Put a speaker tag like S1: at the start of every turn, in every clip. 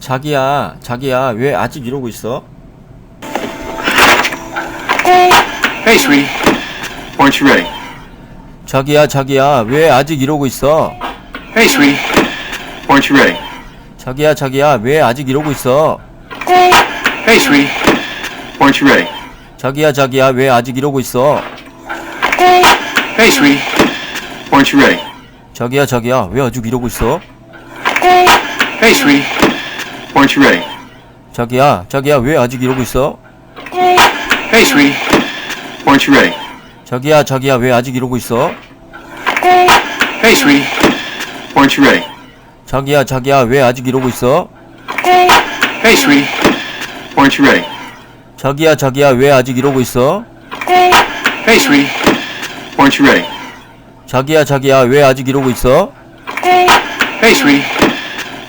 S1: 자기야, 자기야, 왜 아직 이러고 있어?
S2: Hey, sweetie. Aren't you ready?
S1: 자기야, 자기야, 왜 아직 이러고 있어?
S2: Hey, sweetie. Aren't you ready?
S1: 자기야, 자기야, 왜 아직 이러고 있어?
S2: Hey, sweetie. Aren't you ready?
S1: 자기야, 자기야, 왜 아직 이러고 있어?
S2: Hey, sweetie. Aren't you ready?
S1: 자기야, 자기야, 왜 아직 이러고 있어?
S2: Hey, sweetie. Aren't you ready?
S1: 자기야, 자기야, 왜 아직 이러고 있어?
S2: Hey, sweetie. Aren't you ready?
S1: 자기야, 자기야, 왜 아직 이러고 있어?
S2: Hey, sweetie. Aren't you ready?
S1: 자기야, 자기야, 왜 아직 이러고 있어?
S2: Hey, sweetie. Aren't you ready?
S1: 자기야, 자기야, 왜 아직 이러고 있어?
S2: Hey, sweetie. Aren't you ready?
S1: 자기야, 자기야, 왜 아직 이러고 있어?
S2: Hey, sweetie.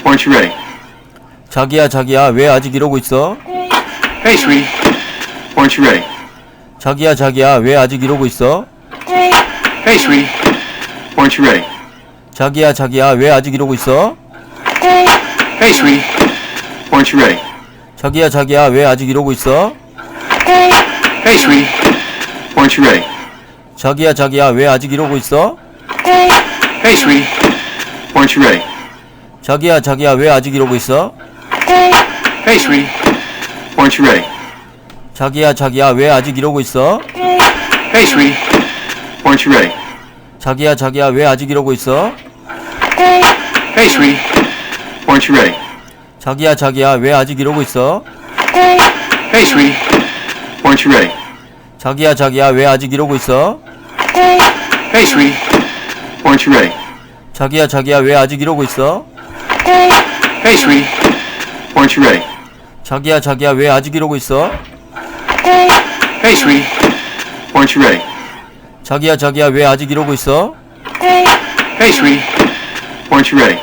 S2: Aren't you ready?
S1: 자기야, 자기야, 왜 아직 이러고 있어?
S2: Hey, sweetie. Aren't you ready?
S1: 자기야, 자기야, 왜 아직 이러고 있어?
S2: Hey, sweetie. Aren't you ready?
S1: 자기야, 자기야, 왜 아직 이러고 있어?
S2: Hey, sweetie. Aren't you ready?
S1: 자기야, 자기야, 왜 아직 이러고 있어?
S2: Hey, sweetie. Aren't you ready?
S1: 자기야, 자기야, 왜 아직 이러고 있어?
S2: Hey, sweetie. Aren't you ready?
S1: 자기야, 자기야, 왜 아직 이러고 있어?
S2: Hey, sweetie. Aren't you ready?
S1: 자기야, 자기야, 왜 아직 이러고 있어?
S2: Hey, sweetie. Aren't you ready?
S1: 자기야, 자기야, 왜 아직 이러고 있어?
S2: Hey, sweetie. Aren't you ready?
S1: 자기야, 자기야, 왜 아직 이러고 있어?
S2: Hey, sweetie. Aren't you ready?
S1: 자기야, 자기야, 왜 아직 이러고 있어?
S2: Hey, sweetie. Aren't you ready?
S1: 자기야, 자기야, 왜 아직 이러고 있어?
S2: Hey, sweetie. Aren't you ready?
S1: 자기야, 자기야, 왜 아직 이러고 있어?
S2: Hey, sweetie. Aren't you ready?
S1: 자기야, 자기야, 왜 아직 이러고 있어?
S2: Hey, sweetie. Aren't you ready?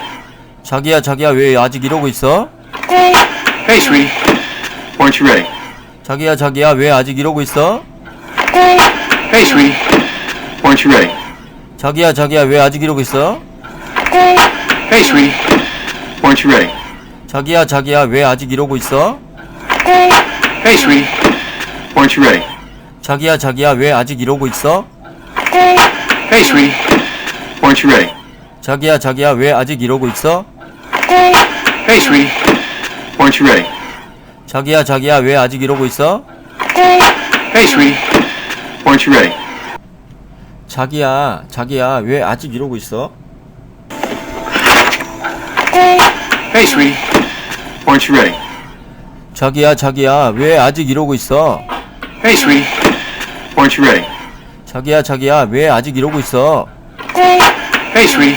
S1: 자기야, 자기야, 왜 아직 이러고 있어?
S2: Hey, sweetie. Aren't you ready?
S1: 자기야, 자기야, 왜 아직 이러고 있어?
S2: Hey, sweetie. Aren't you ready?
S1: 자기야, 자기야, 왜 아직 이러고 있어?
S2: Hey, sweetie. Aren't you ready?
S1: 자기야, 자기야, 왜 아직 이러고 있어?
S2: Hey, sweetie. Aren't you ready?
S1: 자기야, 자기야, 왜 아직 이러고 있어?
S2: Hey, sweetie. Aren't you ready?
S1: 자기야, 자기야, 왜 아직 이러고 있어?
S2: Hey, sweetie. Aren't you ready?
S1: 자기야, 자기야, 왜 아직 이러고 있어?
S2: Hey, sweetie. Aren't you ready?
S1: 자기야, 자기야, 왜 아직 이러고 있어?
S2: Hey, sweetie. Aren't you ready?
S1: 자기야, 자기야, 왜 아직 이러고 있어?
S2: Hey, sweetie. Aren't you ready?
S1: 자기야, 자기야, 왜 아직 이러고 있어?
S2: Hey, sweetie.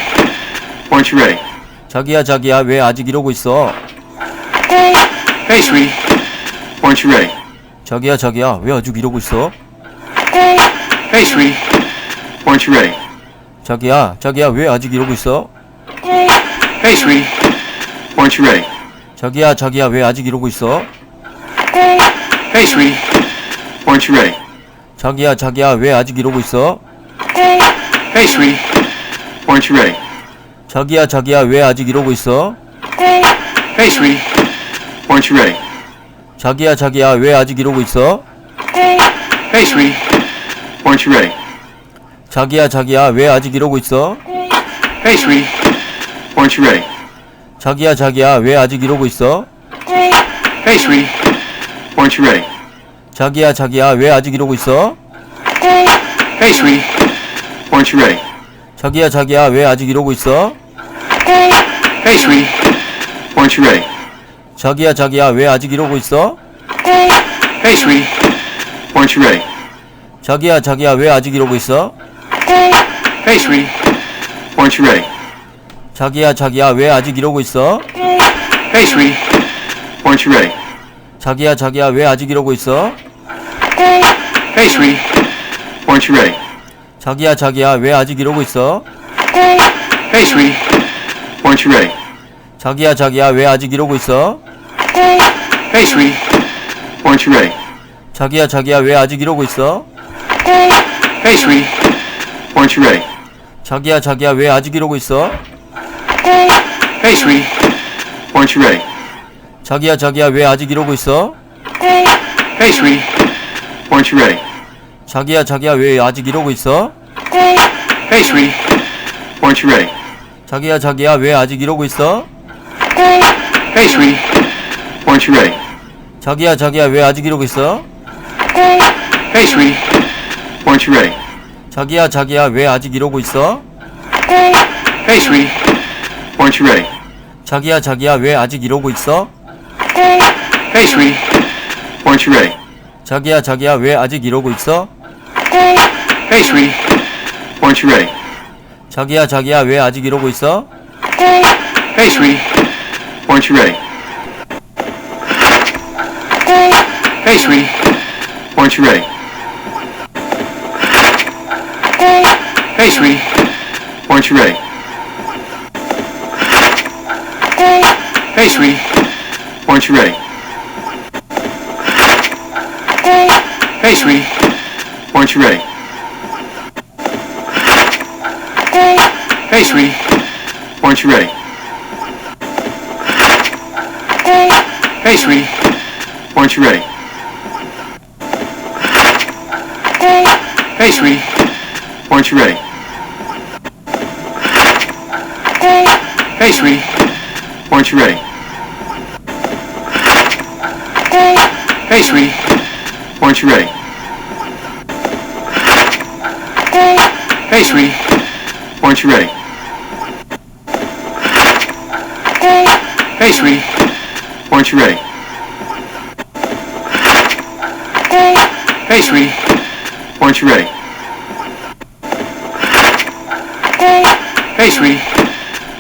S2: Aren't you ready?
S1: 자기야, 자기야, 왜 아직 이러고 있어?
S2: Hey, sweetie. Aren't you ready?
S1: 자기야, 자기야, 왜 아직 이러고 있어?
S2: Hey, sweetie. Aren't you ready?
S1: 자기야, 자기야, 왜 아직 이러고 있어?
S2: Hey, sweetie. Aren't you ready?
S1: 자기야, 자기야, 왜 아직 이러고 있어?
S2: Hey, sweetie. Aren't you ready?
S1: 자기야, 자기야, 왜 아직 이러고 있어?
S2: Hey, sweetie. Aren't you ready?
S1: 자기야, 자기야, 왜 아직 이러고 있어?
S2: Hey, sweetie. Aren't you ready?
S1: 자기야, 자기야, 왜 아직 이러고 있어?
S2: Hey, sweetie. Aren't you ready?
S1: 자기야, 자기야, 왜 아직 이러고 있어?
S2: Hey, sweetie. Aren't you ready?
S1: 자기야, 자기야, 왜 아직 이러고 있어?
S2: Hey, sweetie. Aren't you ready?
S1: 자기야, 자기야, 왜 아직 이러고 있어?
S2: Hey, sweetie. Aren't you ready?
S1: 자기야, 자기야, 왜 아직 이러고 있어?
S2: Hey, sweetie. Aren't you ready?
S1: 자기야, 자기야, 왜 아직 이러고 있어?
S2: Hey, sweetie. Aren't you ready?
S1: 자기야, 자기야, 왜 아직 이러고 있어?
S2: Hey, sweetie. Aren't you ready?
S1: 자기야, 자기야, 왜 아직 이러고 있어?
S2: Hey, sweetie. Aren't you ready?
S1: 자기야, 자기야, 왜 아직 이러고 있어?
S2: Hey, sweetie. Aren't you ready?
S1: 자기야, 자기야, 왜 아직 이러고 있어?
S2: Hey, sweetie. Aren't you ready?
S1: 자기야, 자기야, 왜 아직 이러고 있어?
S2: Hey, sweetie. Aren't you ready?
S1: 자기야, 자기야, 왜 아직 이러고 있어?
S2: Hey, sweetie. Aren't you ready?
S1: 자기야, 자기야, 왜 아직 이러고 있어?
S2: Hey, sweetie. Aren't you ready?
S1: 자기야 자기야 왜 아직 이러고 있어?
S2: Hey, sweetie. Weren't you ready?
S1: 자기야 자기야 왜 아직 이러고 있어?
S2: Hey, sweetie. Weren't you ready?
S1: 자기야 자기야 왜 아직 이러고 있어?
S2: Hey, sweetie. Weren't you ready?
S1: 자기야 자기야 왜 아직 이러고 있어?
S2: Hey, sweetie. Weren't you ready?
S1: 자기야 자기야 왜 아직 이러고 있어?
S2: Hey, sweetie. Weren't you ready?
S1: 자기야 자기야 왜 아직 이러고 있어?
S2: Hey, sweetie. Weren't you ready?
S1: 자기야 자기야 왜 아직 이러고 있어?
S2: Hey, sweetie. Weren't you ready?
S1: 자기야 자기야 왜 아직 이러고 있어?
S2: Hey, sweetie. Weren't you ready? Hey, sweetie. Weren't you ready? Hey, sweetie. Weren't you ready? Hey, sweetie. Why aren't you ready? Hey. Hey, sweetie. Why aren't you ready? Hey. Hey, sweetie. Why aren't you ready? Hey. Hey, sweetie. Why aren't you ready? Hey. Hey, sweetie. Why aren't you ready? Hey. Hey, sweetie. Why aren't you ready? Hey, sweetie. Weren't you ready? Hey, Hey, sweetie. Weren't you ready? Hey, Hey, sweetie. Weren't you ready? Hey, Hey, sweetie. Weren't you ready? Hey, Hey, sweetie.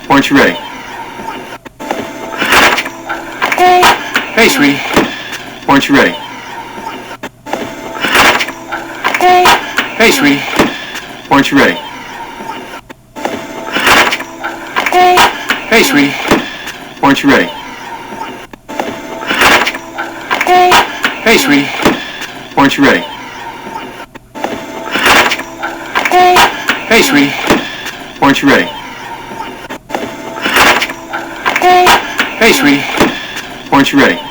S2: Weren't you ready? Hey. Hey, sweetie. Weren't you ready? Hey, Hey, sweetie. Weren't you ready? Hey, Hey, sweetie. Weren't you ready? Hey, Hey, sweetie. Weren't you ready? Hey, Hey, sweetie. Weren't you ready? Hey, sweetie. Weren't you ready?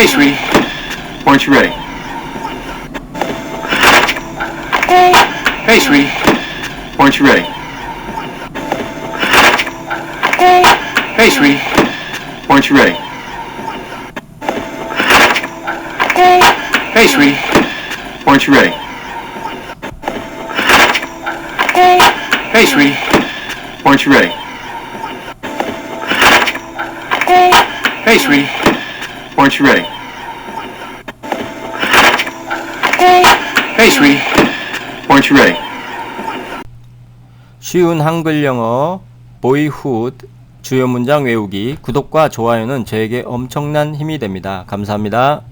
S2: Hey, sweetie. Weren't you ready? Hey, Hey, sweetie. Weren't you ready? Hey, Hey, sweetie. Weren't you ready? Hey, Hey, sweetie. Weren't you ready? Hey, Hey, sweetie. Weren't you ready? Hey, sweetie. Weren't you ready? Hey, sweetie. Weren't you ready?
S1: 쉬운 한글 영어 보이훗 주요 문장 외우기 구독과 좋아요는 저에게 엄청난 힘이 됩니다. 감사합니다.